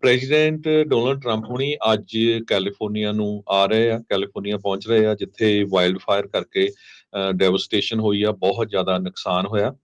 President Donald Trump ਹੁਣੀ ਅੱਜ California ਨੂੰ ਆ ਰਹੇ ਆ ਕੈਲੀਫੋਰਨੀਆ ਪਹੁੰਚ ਰਹੇ ਆ ਜਿੱਥੇ ਵਾਈਲਡ ਫਾਇਰ ਕਰਕੇ ਡੈਵਸਟੇਸ਼ਨ ਹੋਈ ਆ ਬਹੁਤ ਜ਼ਿਆਦਾ ਨੁਕਸਾਨ ਹੋਇਆ।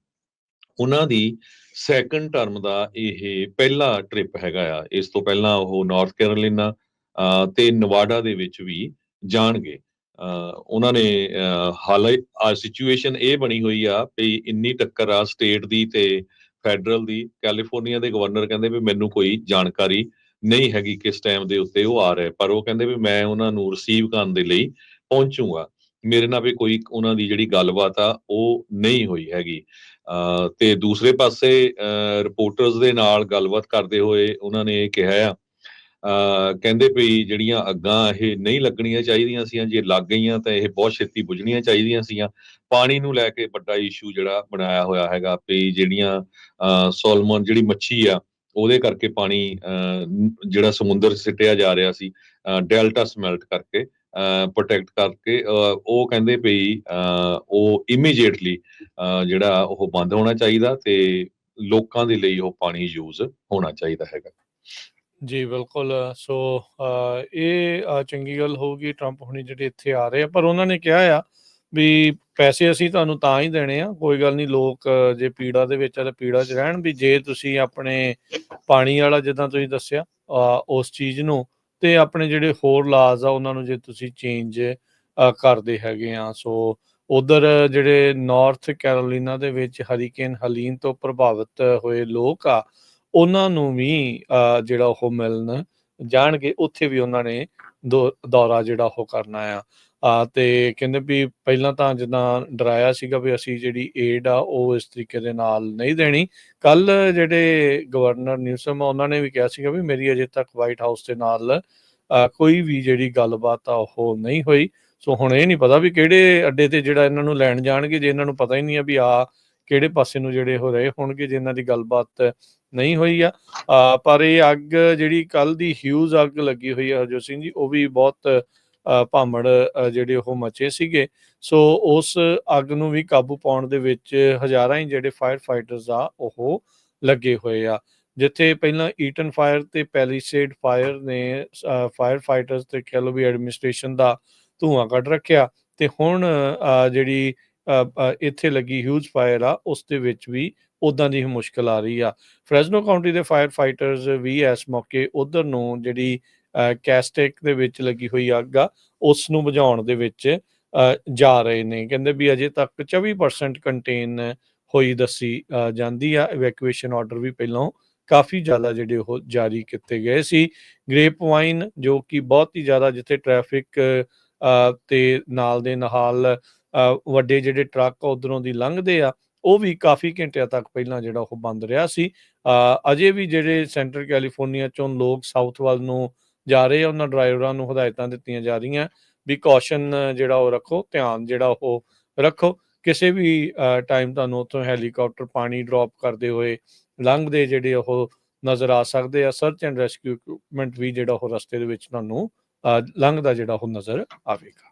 ਉਹਨਾਂ ਦੀ ਸੈਕੰਡ ਟਰਮ ਦਾ ਇਹ ਪਹਿਲਾ ਟ੍ਰਿਪ ਹੈਗਾ ਆ ਇਸ ਤੋਂ ਪਹਿਲਾਂ ਉਹ ਨਾਰਥ ਕੈਰੋਲਿਨਾ ਅਹ, ਤੇ ਨਵਾਡਾ ਦੇ ਵਿੱਚ ਵੀ ਜਾਣਗੇ। ਅਹ, ਉਹਨਾਂ ਨੇ ਅਹ, ਹਾਲੇ ਆ ਸਿਚੁਏਸ਼ਨ ਇਹ ਬਣੀ ਹੋਈ ਆ ਵੀ ਇੰਨੀ ਟੱਕਰ ਆ ਸਟੇਟ ਦੀ ਤੇ ਫੈਡਰਲ ਦੀ, ਕੈਲੀਫੋਰਨੀਆ ਦੇ ਗਵਰਨਰ ਕਹਿੰਦੇ ਵੀ ਮੈਨੂੰ ਕੋਈ ਜਾਣਕਾਰੀ ਨਹੀਂ ਹੈਗੀ ਕਿਸ ਟਾਈਮ ਦੇ ਉੱਤੇ ਉਹ ਆ ਰਿਹਾ ਪਰ ਉਹ ਕਹਿੰਦੇ ਵੀ ਮੈਂ ਉਹਨਾਂ ਨੂੰ ਰਿਸੀਵ ਕਰਨ ਦੇ ਲਈ ਪਹੁੰਚੂਗਾ। ਮੇਰੇ ਨਾਲ ਵੀ ਕੋਈ ਉਹਨਾਂ ਦੀ ਜਿਹੜੀ ਗੱਲਬਾਤ ਆ, ਉਹ ਨਹੀਂ ਹੋਈ ਹੈਗੀ। ਅਹ ਤੇ ਦੂਸਰੇ ਪਾਸੇ ਰਿਪੋਰਟਰਸ ਦੇ ਨਾਲ ਗੱਲਬਾਤ ਕਰਦੇ ਹੋਏ ਉਹਨਾਂ ਨੇ ਇਹ ਕਿਹਾ ਆ ਕਹਿੰਦੇ ਵੀ ਜਿਹੜੀਆਂ ਅੱਗਾਂ ਇਹ ਨਹੀਂ ਲੱਗਣੀਆਂ ਚਾਹੀਦੀਆਂ ਸੀ ਜੇ ਲੱਗ ਗਈਆਂ ਤਾਂ ਇਹ ਬਹੁਤ ਛੇਤੀ ਬੁਝਣੀਆਂ ਚਾਹੀਦੀਆਂ ਸੀਆਂ। ਪਾਣੀ ਨੂੰ ਲੈ ਕੇ ਵੱਡਾ ਇਸ਼ੂ ਜਿਹੜਾ ਬਣਾਇਆ ਹੋਇਆ ਹੈਗਾ ਵੀ ਜਿਹੜੀਆਂ ਸੋਲਮਨ ਜਿਹੜੀ ਮੱਛੀ ਆ ਉਹਦੇ ਕਰਕੇ ਪਾਣੀ ਅਹ, ਜਿਹੜਾ ਸਮੁੰਦਰ 'ਚ ਸਿੱਟਿਆ ਜਾ ਰਿਹਾ ਸੀ ਡੈਲਟਾ ਸਮੈਲਟ ਕਰਕੇ ਪ੍ਰੋਟੈਕਟ ਕਰਕੇ ਅਹ, ਉਹ ਕਹਿੰਦੇ ਵੀ ਅਹ, ਉਹ ਇਮੀਡੀਏਟਲੀ ਜਿਹੜਾ ਉਹ ਬੰਦ ਹੋਣਾ ਚਾਹੀਦਾ ਤੇ ਲੋਕਾਂ ਦੇ ਲਈ ਉਹ ਪਾਣੀ ਯੂਜ਼ ਹੋਣਾ ਚਾਹੀਦਾ ਹੈਗਾ। ਜੀ ਬਿਲਕੁਲ ਸੋ ਅ, ਇਹ ਅ, ਚੰਗੀ ਗੱਲ ਹੋਊਗੀ ਟਰੰਪ ਹੁਣੀ ਜਿਹੜੇ ਇੱਥੇ ਆ ਰਹੇ ਆ ਪਰ ਉਹਨਾਂ ਨੇ ਕਿਹਾ ਆ ਵੀ ਪੈਸੇ ਅਸੀਂ ਤੁਹਾਨੂੰ ਤਾਂ ਹੀ ਦੇਣੇ ਆ ਕੋਈ ਗੱਲ ਨਹੀਂ ਲੋਕ ਅ, ਜੇ ਪੀੜਾ ਦੇ ਵਿੱਚ ਆ ਤਾਂ ਪੀੜਾ 'ਚ ਰਹਿਣ ਵੀ ਜੇ ਤੁਸੀਂ ਆਪਣੇ ਪਾਣੀ ਵਾਲਾ ਜਿੱਦਾਂ ਤੁਸੀਂ ਦੱਸਿਆ ਅ, ਉਸ ਚੀਜ਼ ਨੂੰ ਤੇ ਆਪਣੇ ਜਿਹੜੇ ਹੋਰ ਲਾਜ਼ ਆ ਉਹਨਾਂ ਨੂੰ ਜੇ ਤੁਸੀਂ ਚੇਂਜ ਕਰਦੇ ਹੈਗੇ ਆ ਸੋ ਉਧਰ ਜਿਹੜੇ ਨਾਰਥ ਕੈਰੋਲੀਨਾ ਦੇ ਵਿੱਚ ਹਰੀਕੇਨ ਹਲੀਨ ਤੋਂ ਪ੍ਰਭਾਵਿਤ ਹੋਏ ਲੋਕ ਆ ਉਹਨਾਂ ਨੂੰ ਵੀ ਜਿਹੜਾ ਉਹ ਮਿਲਣ ਜਾਣਗੇ, ਉੱਥੇ ਵੀ ਉਹਨਾਂ ਨੇ ਦੌਰਾ ਜਿਹੜਾ ਉਹ ਕਰਨਾ ਆ। ਆ ਤੇ ਕਹਿੰਦੇ ਵੀ ਪਹਿਲਾਂ ਤਾਂ ਜਿੱਦਾਂ ਡਰਾਇਆ ਸੀਗਾ ਵੀ ਅਸੀਂ ਜਿਹੜੀ ਏਡ ਆ, ਉਹ ਇਸ ਤਰੀਕੇ ਦੇ ਨਾਲ ਨਹੀਂ ਦੇਣੀ। ਕੱਲ ਜਿਹੜੇ ਗਵਰਨਰ ਨਿਊਸਮ ਆ, ਉਹਨਾਂ ਨੇ ਵੀ ਕਿਹਾ ਸੀਗਾ ਵੀ ਮੇਰੀ ਅਜੇ ਤੱਕ ਵਾਈਟ ਹਾਊਸ ਦੇ ਨਾਲ ਕੋਈ ਵੀ ਜਿਹੜੀ ਗੱਲਬਾਤ ਆ, ਉਹ ਨਹੀਂ ਹੋਈ। ਸੋ ਹੁਣ ਇਹ ਨਹੀਂ ਪਤਾ ਵੀ ਕਿਹੜੇ ਅੱਡੇ ਤੇ ਜਿਹੜਾ ਇਹਨਾਂ ਨੂੰ ਲੈਣ ਜਾਣਗੇ, ਜੇ ਇਹਨਾਂ ਨੂੰ ਪਤਾ ਹੀ ਨਹੀਂ ਆ ਵੀ ਆ ਕਿਹੜੇ ਪਾਸੇ ਨੂੰ ਜਿਹੜੇ ਹੋ ਰਹੇ ਹੋਣਗੇ, ਜੇ ਇਹਨਾਂ ਦੀ ਗੱਲਬਾਤ ਨਹੀਂ ਹੋਈ ਆ। ਪਰ ਇਹ ਅੱਗ ਜਿਹੜੀ ਕੱਲ ਦੀ ਹਿਊਜ਼ ਅੱਗ ਲੱਗੀ ਹੋਈ ਹੈ ਹਰਜੋਤ ਸਿੰਘ ਜੀ ਉਹ ਵੀ ਬਹੁਤ ਭਾਮੜ ਜਿਹੜੇ ਉਹ ਮਚੇ ਸੀਗੇ। ਸੋ ਉਸ ਅੱਗ ਨੂੰ ਵੀ ਕਾਬੂ ਪਾਉਣ ਦੇ ਵਿੱਚ ਹਜ਼ਾਰਾਂ ਹੀ ਜਿਹੜੇ ਫਾਇਰ ਫਾਈਟਰਸ ਆ ਉਹ ਲੱਗੇ ਹੋਏ ਆ। ਜਿੱਥੇ ਪਹਿਲਾਂ ਈਟਨ ਫਾਇਰ ਤੇ ਪੈਲੀਸੇਡ ਫਾਇਰ ਨੇ ਫਾਇਰ ਫਾਈਟਰਸ ਤੇ ਕਹਿ ਲਓ ਵੀ ਐਡਮਿਨਿਸਟ੍ਰੇਸ਼ਨ ਦਾ ਧੂਆਂ ਕੱਢ ਰੱਖਿਆ ਤੇ ਹੁਣ ਜਿਹੜੀ ਅ, ਇੱਥੇ ਲੱਗੀ ਹਿਊਜ਼ ਫਾਇਰ ਆ ਉਸ ਦੇ ਵਿੱਚ ਵੀ ਉਦਾਂ ਦੀ ਹੀ ਮੁਸ਼ਕਲ ਆ ਰਹੀ ਆ। ਫ੍ਰੈਜ਼ਨੋ ਕਾਉਂਟੀ ਦੇ ਫਾਇਰ ਫਾਈਟਰਸ ਵੀ ਇਸ ਮੌਕੇ ਉਧਰ ਨੂੰ ਜਿਹੜੀ ਅ, ਕੈਸਟਿਕ ਦੇ ਵਿੱਚ ਲੱਗੀ ਹੋਈ ਅੱਗ ਆ ਉਸ ਨੂੰ ਬੁਝਾਉਣ ਦੇ ਵਿੱਚ ਜਾ ਰਹੇ ਨੇ। ਕਹਿੰਦੇ ਵੀ ਅਜੇ ਤੱਕ 24% ਕੰਟੇਨ ਹੋਈ ਦੱਸੀ ਜਾਂਦੀ ਆ। ਇਵੈਕੂਏਸ਼ਨ ਆਰਡਰ ਵੀ ਪਹਿਲਾਂ ਕਾਫੀ ਜ਼ਿਆਦਾ ਜਿਹੜੇ ਉਹ ਜਾਰੀ ਕੀਤੇ ਗਏ ਸੀ। ਗ੍ਰੇਪ ਵਾਈਨ ਜੋ ਕਿ ਬਹੁਤ ਹੀ ਜ਼ਿਆਦਾ ਜਿੱਥੇ ਟ੍ਰੈਫਿਕ ਤੇ ਨਾਲ ਦੇ ਨਾਲ ਵੱਡੇ ਜਿਹੜੇ ਟਰੱਕ ਉਧਰੋਂ ਦੀ ਲੰਘਦੇ ਆ ਉਹ ਵੀ ਕਾਫੀ ਘੰਟਿਆਂ ਤੱਕ ਪਹਿਲਾਂ ਜਿਹੜਾ ਉਹ ਬੰਦ ਰਿਹਾ ਸੀ। ਅਜੇ ਵੀ ਜਿਹੜੇ ਸੈਂਟਰ ਕੈਲੀਫੋਰਨੀਆ ਚੋਂ ਲੋਕ ਸਾਊਥ ਵੱਲ ਨੂੰ ਜਾ ਰਹੇ ਆ, ਉਹਨਾਂ ਡਰਾਈਵਰਾਂ ਨੂੰ ਹਦਾਇਤਾਂ ਦਿੱਤੀਆਂ ਜਾ ਰਹੀਆਂ। ਵੀ ਕੌਸ਼ਨ ਜਿਹੜਾ ਉਹ ਰੱਖੋ, ਧਿਆਨ ਜਿਹੜਾ ਉਹ ਰੱਖੋ। ਕਿਸੇ ਵੀ ਟਾਈਮ ਤੁਹਾਨੂੰ ਉੱਥੋਂ ਹੈਲੀਕਾਪਟਰ ਪਾਣੀ ਡ੍ਰੌਪ ਕਰਦੇ ਹੋਏ ਲੰਘਦੇ ਜਿਹੜੇ ਉਹ ਨਜ਼ਰ ਆ ਸਕਦੇ ਆ ਸਰਚ ਐਂਡ ਰੈਸਕਿਊ ਇਕਵਿਪਮੈਂਟ ਵੀ ਜਿਹੜਾ ਉਹ ਰਸਤੇ ਦੇ ਵਿੱਚ ਤੁਹਾਨੂੰ ਲੰਘਦਾ ਜਿਹੜਾ ਉਹ ਨਜ਼ਰ ਆਵੇਗਾ।